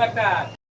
Doctor.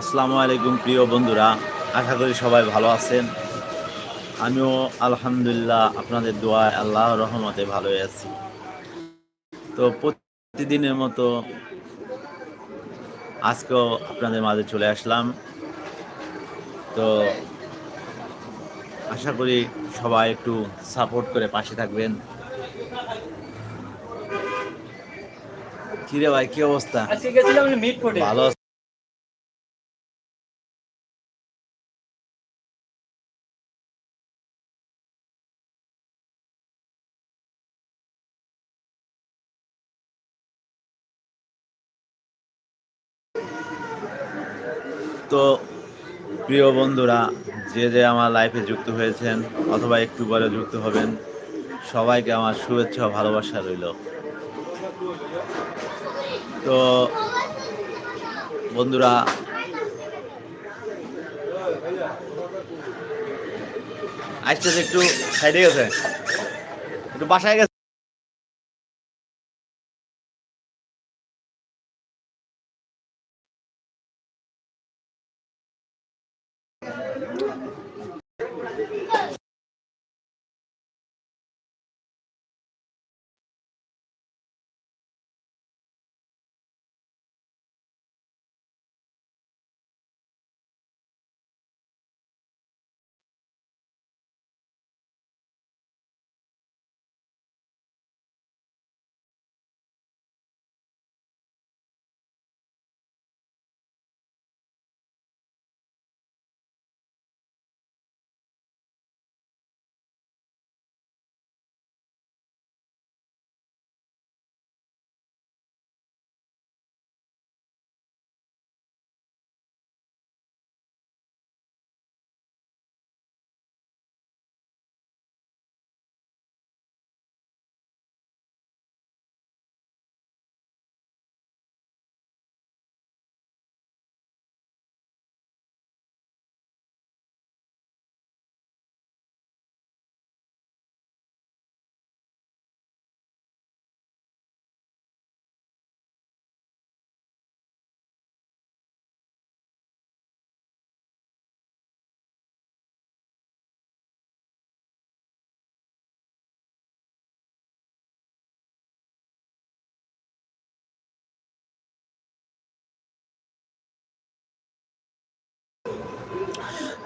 আসসালামু আলাইকুম, প্রিয় বন্ধুরা। আশা করি সবাই ভালো আছেন। আমিও আলহামদুলিল্লাহ আপনাদের দোয়ায় আল্লাহ রহমতে ভালো আছি। তো প্রতিদিনের মতো আজকেও আপনাদের মাঝে চলে আসলাম। তো আশা করি সবাই একটু সাপোর্ট করে পাশে থাকবেন। কিরে ভাই কি অবস্থা? আজকে গেছিলাম মিট ভালো তো প্রিয় বন্ধুরা যে যে আমার লাইফে যুক্ত হয়েছেন অথবা একটু পরে যুক্ত হবেন সবাইকে আমার শুভেচ্ছা ভালোবাসা রইল। তো বন্ধুরা আজকে একটু সাইডে গেছে একটু বাসায় গেছে।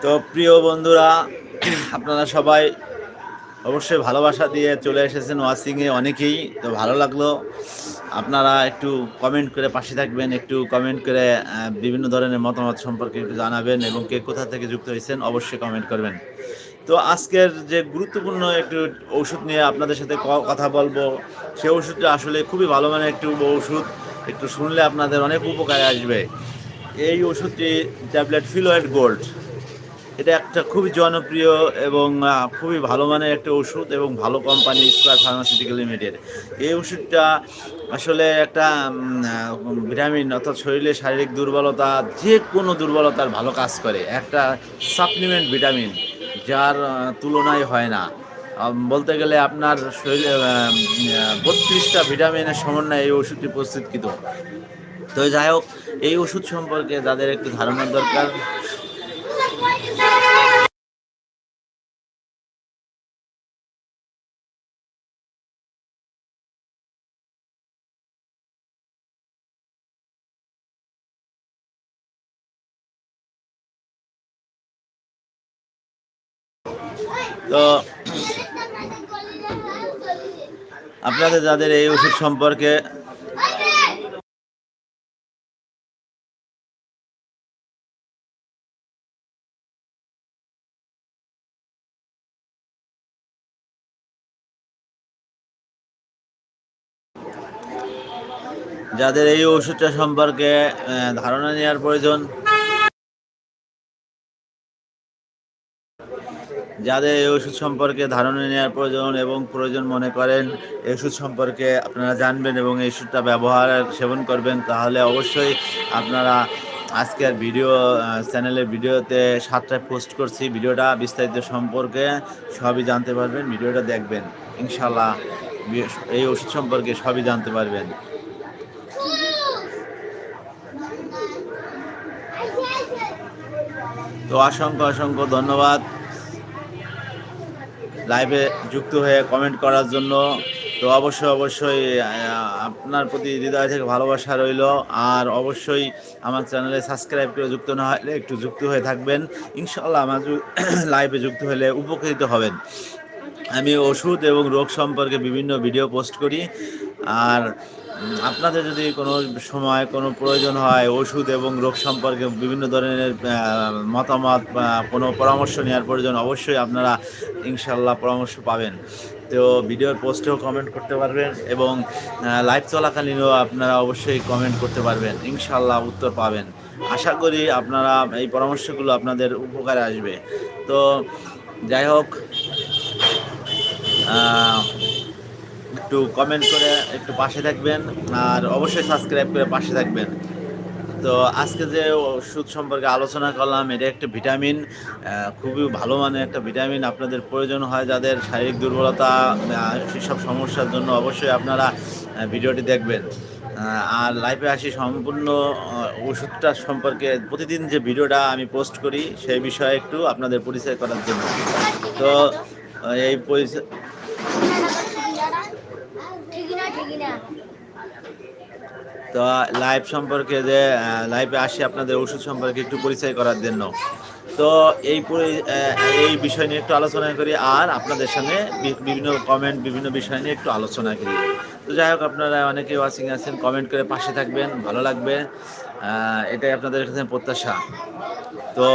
তো প্রিয় বন্ধুরা, আপনারা সবাই অবশ্যই ভালোবাসা দিয়ে চলে এসেছেন ওয়াচিংয়ে অনেকেই, তো ভালো লাগল। আপনারা একটু কমেন্ট করে পাশে থাকবেন, একটু কমেন্ট করে বিভিন্ন ধরনের মতামত সম্পর্কে একটু জানাবেন এবং কে কোথা থেকে যুক্ত হয়েছেন অবশ্যই কমেন্ট করবেন। তো আজকের যে গুরুত্বপূর্ণ একটু ওষুধ নিয়ে আপনাদের সাথে কথা বলব সেই ওষুধটা আসলে খুবই ভালো মানের একটু ওষুধ একটু শুনলে আপনাদের অনেক উপকারে আসবে। এই ওষুধটি ট্যাবলেট ফিলোয়েড গোল্ড এটা একটা খুবই জনপ্রিয় এবং খুবই ভালো মানের একটা ওষুধ এবং ভালো কোম্পানি স্কোয়ার ফার্মাসিউটিক্যাল লিমিটেড এই ওষুধটা আসলে একটা ভিটামিন অর্থাৎ শরীরে শারীরিক দুর্বলতা যে কোনো দুর্বলতার ভালো কাজ করে। একটা সাপ্লিমেন্ট ভিটামিন যার তুলনায় হয় না। বলতে গেলে আপনার শরীরে বত্রিশটা ভিটামিনের সমন্বয়ে এই ওষুধটি প্রস্তুতকৃত। তো যাই হোক, এই ওষুধ সম্পর্কে যাদের একটু ধারণার দরকার তো আপনাদের যাদের এই ওষুধ সম্পর্কে যাদের এই ওষুধটা সম্পর্কে ধারণা নেওয়ার প্রয়োজন যাদের এই ওষুধ সম্পর্কে ধারণা নেওয়ার প্রয়োজন এবং প্রয়োজন মনে করেন, এই ওষুধ সম্পর্কে আপনারা জানবেন এবং এই ওষুধটা ব্যবহার সেবন করবেন, তাহলে অবশ্যই আপনারা আজকের ভিডিও চ্যানেলের ভিডিওতে সাতটায় পোস্ট করছি। ভিডিওটা বিস্তারিত সম্পর্কে সবই জানতে পারবেন, ভিডিওটা দেখবেন। ইনশাল্লাহ এই ওষুধ সম্পর্কে সবই জানতে পারবেন। তো অসংখ্য অসংখ্য ধন্যবাদ। লাইভে যুক্ত হয়ে কমেন্ট করার জন্য। তো অবশ্যই অবশ্যই আপনার প্রতি হৃদয় থেকে ভালোবাসা রইল। আর অবশ্যই আমার চ্যানেলে সাবস্ক্রাইব করে যুক্ত না হলে একটু যুক্ত হয়ে থাকবেন। ইনশাল্লাহ আমার লাইভে যুক্ত হলে উপকৃত হবেন। আমি ওষুধ এবং রোগ সম্পর্কে বিভিন্ন ভিডিও পোস্ট করি। আর আপনাদের যদি কোনো সময় কোনো প্রয়োজন হয়, ওষুধ এবং রোগ সম্পর্কে বিভিন্ন ধরনের মতামত কোনো পরামর্শ নেওয়ার প্রয়োজন, অবশ্যই আপনারা ইনশাল্লাহ পরামর্শ পাবেন। তো ভিডিওর পোস্টেও কমেন্ট করতে পারবেন এবং লাইভ চলাকালীনও আপনারা অবশ্যই কমেন্ট করতে পারবেন। ইনশাল্লাহ উত্তর পাবেন। আশা করি আপনারা এই পরামর্শগুলো আপনাদের উপকারে আসবে। তো যাই হোক একটু কমেন্ট করে একটু পাশে থাকবেন আর অবশ্যই সাবস্ক্রাইব করে পাশে থাকবেন। তো আজকে যে ওষুধ সম্পর্কে আলোচনা করলাম, এটা একটা ভিটামিন খুবই ভালো মানের একটা ভিটামিন আপনাদের প্রয়োজন হয় যাদের শারীরিক দুর্বলতা সেসব সমস্যার জন্য অবশ্যই আপনারা ভিডিওটি দেখবেন। আর লাইফে আসি সম্পূর্ণ ওষুধটা সম্পর্কে। প্রতিদিন যে ভিডিওটা আমি পোস্ট করি, সেই বিষয়ে একটু আপনাদের পরিচয় করার জন্য। তো এই পরিচয় তো লাইভ সম্পর্কে যে লাইভে আসি, আপনাদের ওষুধ সম্পর্কে একটু পরিচয় করার জন্য। তো এই এই বিষয় নিয়ে একটু আলোচনা করি, আর আপনাদের সামনে বিভিন্ন কমেন্ট বিভিন্ন বিষয় নিয়ে একটু আলোচনা করি। তো যাই হোক, আপনারা অনেকে ওয়াচিং আছেন কমেন্ট করে পাশে থাকবেন, ভালো লাগবে। এটাই আপনাদের কাছে প্রত্যাশা। তো,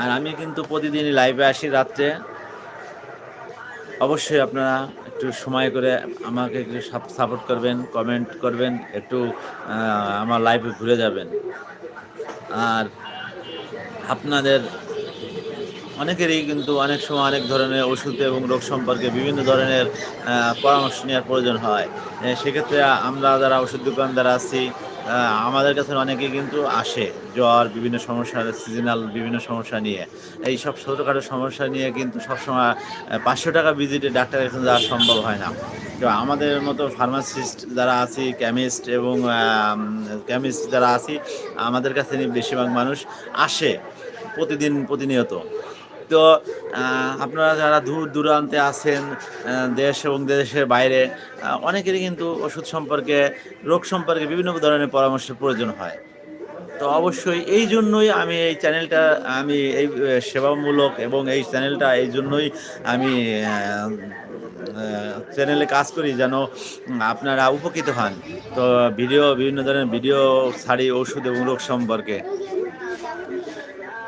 আর আমি কিন্তু প্রতিদিনই লাইভে আসি রাত্রে। অবশ্যই আপনারা একটু সময় করে আমাকে একটু সাপোর্ট করবেন কমেন্ট করবেন, একটু আমার লাইফে ঘুরে যাবেন। আর আপনাদের অনেকেরই কিন্তু অনেক সময় অনেক ধরনের ওষুধ এবং রোগ সম্পর্কে বিভিন্ন ধরনের পরামর্শ নেওয়ার প্রয়োজন হয়। সেক্ষেত্রে আমরা যারা ওষুধ দোকানদার আছি আমাদের কাছে অনেকে কিন্তু আসে জ্বর, বিভিন্ন সমস্যা সিজনাল বিভিন্ন সমস্যা নিয়ে। এই সব ছোটোখাটো সমস্যা নিয়ে কিন্তু সবসময় পাঁচশো টাকা ভিজিটে ডাক্তারের কাছে যাওয়া সম্ভব হয় না। তো আমাদের মতো ফার্মাসিস্ট যারা আছি কেমিস্ট এবং কেমিস্ট যারা আছি, আমাদের কাছে বেশিরভাগ মানুষ আসে প্রতিদিন প্রতিনিয়ত। তো আপনারা যারা দূর দূরান্তে আছেন দেশ এবং দেশের বাইরে অনেকেরই কিন্তু ওষুধ সম্পর্কে, রোগ সম্পর্কে বিভিন্ন ধরনের পরামর্শের প্রয়োজন হয়। তো অবশ্যই এই জন্যই আমি এই চ্যানেলটা, আমি এই সেবামূলক এবং এই চ্যানেলটা এই জন্যই আমি চ্যানেলে কাজ করি যেন আপনারা উপকৃত হন। তো ভিডিও, বিভিন্ন ধরনের ভিডিও ছাড়ি ওষুধ এবং রোগ সম্পর্কে।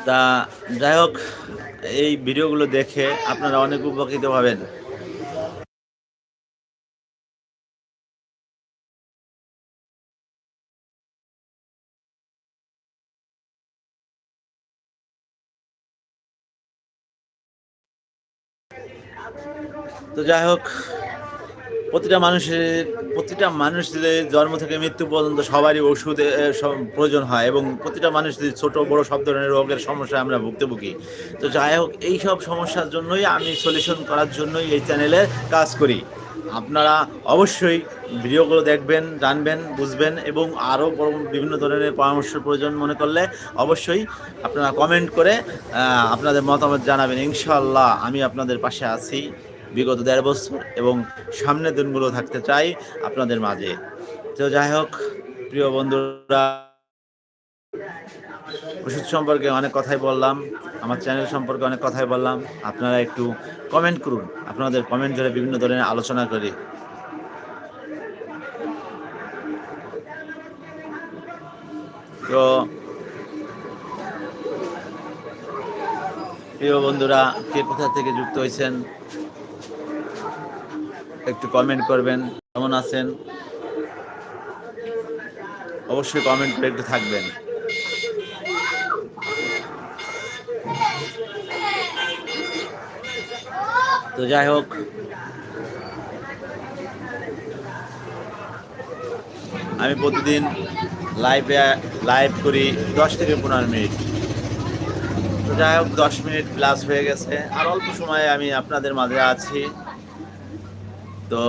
তা যাই হোক এই ভিডিওগুলো দেখে আপনারা অনেক উপকৃত হবেন। তো যাই হোক প্রতিটা মানুষের, প্রতিটা মানুষদের জন্ম থেকে মৃত্যু পর্যন্ত সবারই ওষুধ প্রয়োজন হয় এবং প্রতিটা মানুষদের ছোট বড় সব ধরনের রোগের সমস্যায় আমরা ভুক্তভোগী। তো যাই হোক, এই সব সমস্যার জন্যই আমি সলিউশন করার জন্যই এই চ্যানেলে কাজ করি। আপনারা অবশ্যই ভিডিওগুলো দেখবেন, জানবেন, বুঝবেন এবং আরও বিভিন্ন ধরনের পরামর্শ প্রয়োজন মনে করলে অবশ্যই আপনারা কমেন্ট করে আপনাদের মতামত জানাবেন। ইনশাল্লাহ আমি আপনাদের পাশে আছি। বিগত দেড় বছর এবং সামনের দিনগুলো থাকতে চাই আপনাদের মাঝে। তো যাই হোক, প্রিয় বন্ধুরা, ওষুধ সম্পর্কে অনেক কথাই বললাম, আমার চ্যানেল সম্পর্কে অনেক কথাই বললাম। আপনারা একটু কমেন্ট করুন, আপনাদের কমেন্ট ধরে বিভিন্ন ধরনের আলোচনা করি। তো, প্রিয় বন্ধুরা, কে কোথা থেকে যুক্ত হয়েছেন? একটু কমেন্ট করবেন, কেমন আছেন? অবশ্যই কমেন্ট করে একটু থাকবেন। তো যাই হোক। আমি প্রতিদিন লাইভে লাইভ করি দশ থেকে পনেরো মিনিট। তো যাই হোক, দশ মিনিট প্লাস হয়ে গেছে। আর অল্প সময়ে আমি আপনাদের মাঝে আছি। তো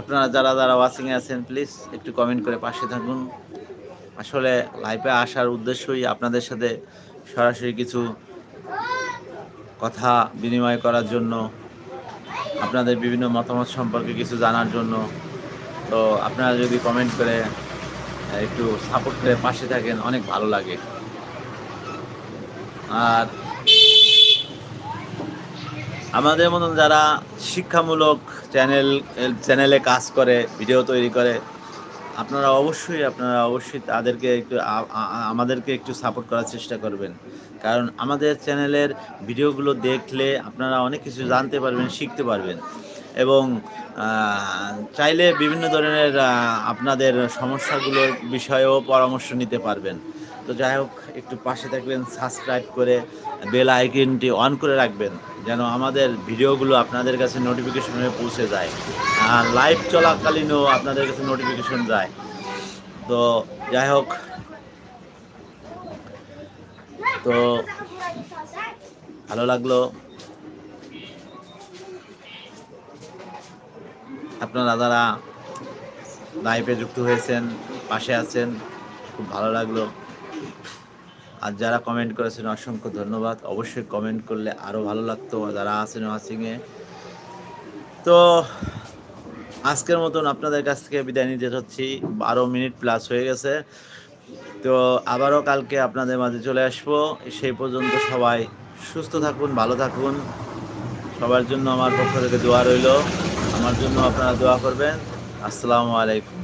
আপনারা যারা যারা ওয়াচিংয়ে আছেন প্লিজ একটু কমেন্ট করে পাশে থাকুন। আসলে লাইভে আসার উদ্দেশ্যই আপনাদের সাথে সরাসরি কিছু কথা বিনিময় করার জন্য, আপনাদের বিভিন্ন মতামত সম্পর্কে কিছু জানার জন্য। তো আপনারা যদি কমেন্ট করে, একটু সাপোর্ট করে পাশে থাকেন, অনেক ভালো লাগে। আর আমাদের মতন যারা শিক্ষামূলক চ্যানেল চ্যানেলে কাজ করে, ভিডিও তৈরি করে, আপনারা অবশ্যই আপনারা অবশ্যই তাদেরকে একটু আমাদেরকে একটু সাপোর্ট করার চেষ্টা করবেন। কারণ আমাদের চ্যানেলের ভিডিওগুলো দেখলে আপনারা অনেক কিছু জানতে পারবেন, শিখতে পারবেন। এবং চাইলে বিভিন্ন ধরনের আপনাদের সমস্যাগুলোর বিষয়েও পরামর্শ নিতে পারবেন। তো যাই হোক, একটু পাশে থাকবেন সাবস্ক্রাইব করে বেল আইকনটি অন করে রাখবেন, যেন আমাদের ভিডিওগুলো আপনাদের কাছে নোটিফিকেশনে পৌঁছে যায়। আর লাইভ চলাকালীনও আপনাদের কাছে নোটিফিকেশন যায়। তো যাই হোক, তো ভালো লাগল। আপনারা যারা লাইভে যুক্ত হয়েছেন, পাশে আছেন, খুব ভালো লাগল। আর যারা কমেন্ট করেছেন, অসংখ্য ধন্যবাদ। অবশ্যই কমেন্ট করলে আরও ভালো লাগতো যারা আছেন ওয়াচিংয়ে তো, আজকের মতন আপনাদের কাছ থেকে বিদায় নিতে চাচ্ছি। বারো মিনিট প্লাস হয়ে গেছে। তো আবারও কালকে আপনাদের মাঝে চলে আসব। সেই পর্যন্ত সবাই সুস্থ থাকুন, ভালো থাকুন। সবার জন্য আমার পক্ষ থেকে দোয়া রইল। আমার জন্য আপনারা দোয়া করবেন। আসসালামু আলাইকুম।